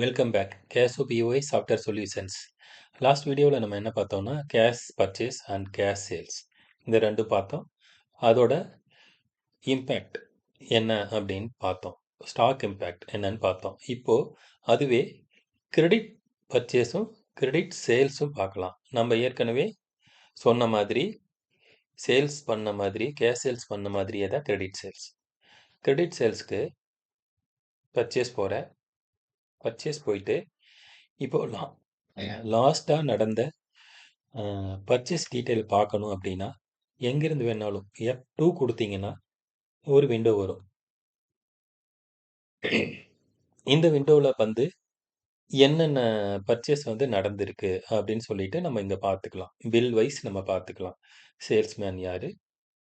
Welcome back கேஷோ POI software solutions last வீடியோவில் நம்ம என்ன பார்த்தோம்னா cash purchase and cash sales இந்த ரெண்டு பார்த்தோம். அதோட இம்பேக்ட் என்ன அப்படின்னு பார்த்தோம். ஸ்டாக் இம்பேக்ட் என்னன்னு பார்த்தோம். இப்போது அதுவே கிரெடிட் பர்ச்சேஸும் கிரெடிட் சேல்ஸும் பார்க்கலாம். நம்ம ஏற்கனவே சொன்ன மாதிரி சேல்ஸ் பண்ண மாதிரி கேஷ் சேல்ஸ் பண்ண மாதிரியே தான் கிரெடிட் சேல்ஸ் கிரெடிட் சேல்ஸ்க்கு பர்ச்சேஸ் போகிற பர்ச்சேஸ் போயிட்டு இப்போ லா லாஸ்ட்டாக நடந்த பர்ச்சேஸ் டீட்டெயில் பார்க்கணும் அப்படின்னா எங்கேருந்து வேணாலும் எஃப் டூ கொடுத்தீங்கன்னா ஒரு விண்டோ வரும். இந்த விண்டோவில் வந்து என்னென்ன பர்ச்சேஸ் வந்து நடந்திருக்கு அப்படின்னு சொல்லிட்டு நம்ம இங்கே பார்த்துக்கலாம் பில் வைஸ் நம்ம பார்த்துக்கலாம் சேல்ஸ்மேன் யார்?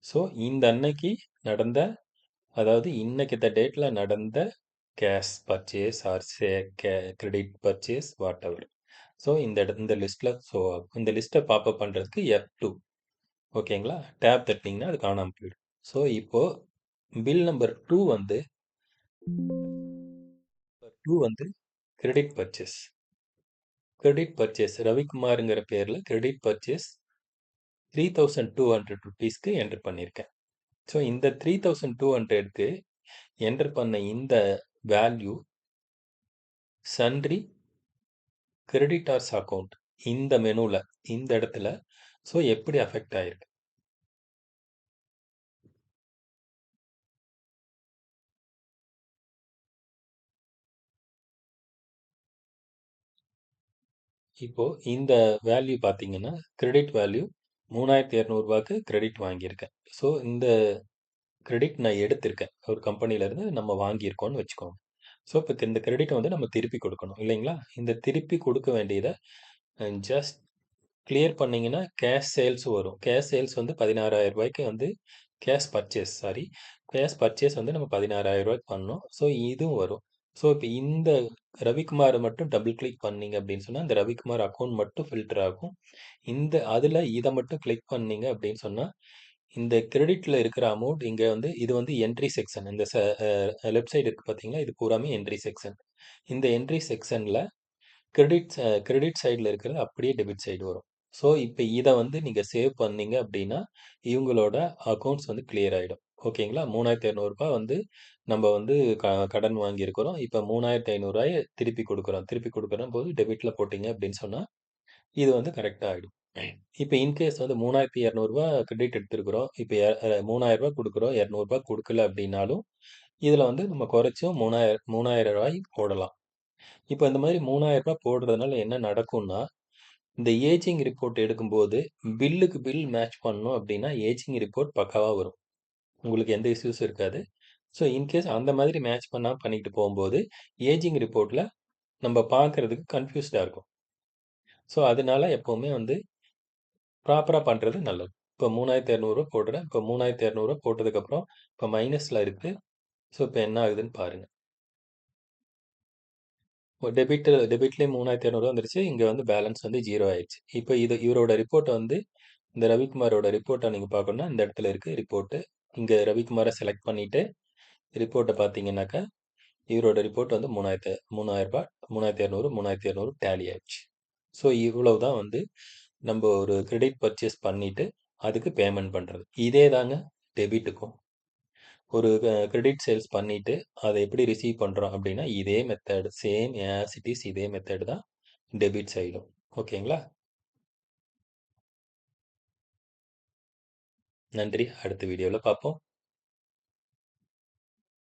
ஸோ இந்த அன்னைக்கு நடந்த அதாவது இன்னைக்கு இந்த டேட்டில் நடந்த கேஷ் பர்ச்சேஸ் ஆர் சே கே credit purchase what ever so இந்த இட இந்த லிஸ்ட்டில் ஸோ இந்த லிஸ்ட்டை பாப்பப் பண்ணுறதுக்கு எஃப் டூ ஓகேங்களா? டேப் தட்டினீங்கன்னா அது காணாமல் போயிடும். ஸோ இப்போது பில் நம்பர் டூ வந்து டூ வந்து கிரெடிட் பர்ச்சேஸ் கிரெடிட் பர்ச்சேஸ் ரவிக்குமாருங்கிற பேரில் credit purchase three thousand two hundred ருபீஸ்க்கு என்டர் பண்ணியிருக்கேன் ஸோ இந்த த்ரீ தௌசண்ட் டூ ஹண்ட்ரட்க்கு என்டர் பண்ண இந்த வேல்யூ சன்றி கிரெடிட்டார்ஸ் அக்கௌண்ட் இந்த மெனுவில் இந்த இடத்துல ஸோ எப்படி அஃபெக்ட் ஆயிருக்கு? இப்போ இந்த வேல்யூ பார்த்தீங்கன்னா கிரெடிட் வேல்யூ மூணாயிரத்தி இரநூறுபாக்கு கிரெடிட் வாங்கியிருக்கேன். ஸோ இந்த கிரெடிட் நான் எடுத்திருக்கேன். ஒரு கம்பெனிலேருந்து நம்ம வாங்கியிருக்கோம்னு வச்சுக்கோங்க. ஸோ இப்போ இந்த கிரெடிட்டை வந்து நம்ம திருப்பி கொடுக்கணும். இல்லைங்களா? இந்த திருப்பி கொடுக்க வேண்டியதை ஜஸ்ட் கிளியர் பண்ணிங்கன்னா கேஷ் சேல்ஸ் வரும். கேஷ் சேல்ஸ் வந்து பதினாறாயிரம் ரூபாய்க்கு வந்து cash purchase sorry cash purchase வந்து நம்ம பதினாறாயிரம் ரூபாய்க்கு பண்ணோம் ஸோ இதுவும் வரும். ஸோ இப்போ இந்த ரவிக்குமாரை மட்டும் டபுள் கிளிக் பண்ணீங்க அப்படின்னு சொன்னால் இந்த ரவிக்குமார் அக்கௌண்ட் மட்டும் ஃபில்டர் ஆகும். இந்த அதில் இதை மட்டும் கிளிக் பண்ணீங்க அப்படின்னு சொன்னால் இந்த கிரெடிட்ல இருக்கிற அமௌண்ட் இங்கே வந்து இது வந்து என்ட்ரி செக்ஷன் இந்த லெஃப்ட் சைடு இருக்குது பார்த்தீங்களா இது பூராமே என்ட்ரி செக்ஷன் இந்த என்ட்ரி செக்ஷனில் கிரெடிட் கிரெடிட் சைடில் இருக்கிறது அப்படியே டெபிட் சைடு வரும். ஸோ இப்போ இதை வந்து நீங்கள் சேவ் பண்ணீங்க அப்படின்னா இவங்களோட அக்கௌண்ட்ஸ் வந்து கிளியர் ஆகிடும் ஓகேங்களா? மூணாயிரத்தி ஐநூறுரூபா வந்து நம்ம வந்து க கடன் வாங்கியிருக்கிறோம். இப்போ மூணாயிரத்தி ஐநூறுரூவாயை திருப்பி கொடுக்குறோம். திருப்பி கொடுக்குறோம் போது டெபிட்டில் போட்டிங்க அப்படின்னு சொன்னால் இது வந்து கரெக்டாக ஆகிடும் இப்போ இன்கேஸ் வந்து மூணாயிரத்தி இரநூறுபா கிரெடிட் எடுத்துருக்குறோம். இப்போ மூணாயிரரூபா கொடுக்குறோம். இரநூறுபா கொடுக்கல அப்படின்னாலும் இதில் வந்து நம்ம குறைச்சும் மூணாயிரம் மூணாயிரம் ரூபாய் போடலாம். இப்போ இந்த மாதிரி மூணாயிரரூபா போடுறதுனால என்ன நடக்கும்னா இந்த ஏஜிங் ரிப்போர்ட் எடுக்கும்போது பில்லுக்கு பில் மேட்ச் பண்ணோம் அப்படின்னா ஏஜிங் ரிப்போர்ட் பக்காவாக வரும். உங்களுக்கு எந்த இஷ்யூஸும் இருக்காது. ஸோ இன்கேஸ் அந்த மாதிரி மேட்ச் பண்ணாம பண்ணிட்டு போகும்போது ஏஜிங் ரிப்போர்ட்டில் நம்ம பார்க்குறதுக்கு கன்ஃபியூஸ்டாக இருக்கும். ஸோ அதனால எப்போவுமே வந்து ப்ராப்பராக பண்ணுறது நல்லது. இப்போ மூணாயிரத்தி இரநூறுவா போடுறேன் இப்போ மூணாயிரத்தி இரநூறுவா போட்டதுக்கப்புறம் இப்போ மைனஸில் இருக்குது ஸோ இப்போ என்ன ஆகுதுன்னு பாருங்கள் டெபிட் டெபிட்லேயே மூணாயிரத்தி இரநூறுவா வந்துருச்சு. இங்கே வந்து பேலன்ஸ் வந்து ஜீரோ ஆயிடுச்சு இப்போ இது இவரோட ரிப்போர்ட்டை வந்து இந்த ரவிக்குமாரோட ரிப்போர்ட்டை நீங்கள் பார்க்கணுன்னா இந்த இடத்துல இருக்குது ரிப்போர்ட்டு இங்கே ரவிக்குமாரை செலக்ட் பண்ணிவிட்டு ரிப்போர்ட்டை பார்த்தீங்கன்னாக்கா இவரோட ரிப்போர்ட் வந்து மூணாயிரத்து மூணாயிரரூபா மூணாயிரத்தி இரநூறு மூணாயிரத்தி இரநூறு டேலி ஆயிடுச்சு. ஸோ இவ்வளவு தான் வந்து நம்ம ஒரு கிரெடிட் பர்ச்சேஸ் பண்ணிவிட்டு அதுக்கு பேமெண்ட் பண்ணுறது இதே தாங்க டெபிட்டுக்கும் ஒரு கிரெடிட் சேல்ஸ் பண்ணிவிட்டு அதை எப்படி ரிசீவ் பண்ணுறோம் அப்படின்னா இதே மெத்தட் சேம் ஆசிட்டிஸ் இதே மெத்தேடு தான் டெபிட் சைடும் ஓகேங்களா? நன்றி. அடுத்த வீடியோவில் பார்ப்போம்.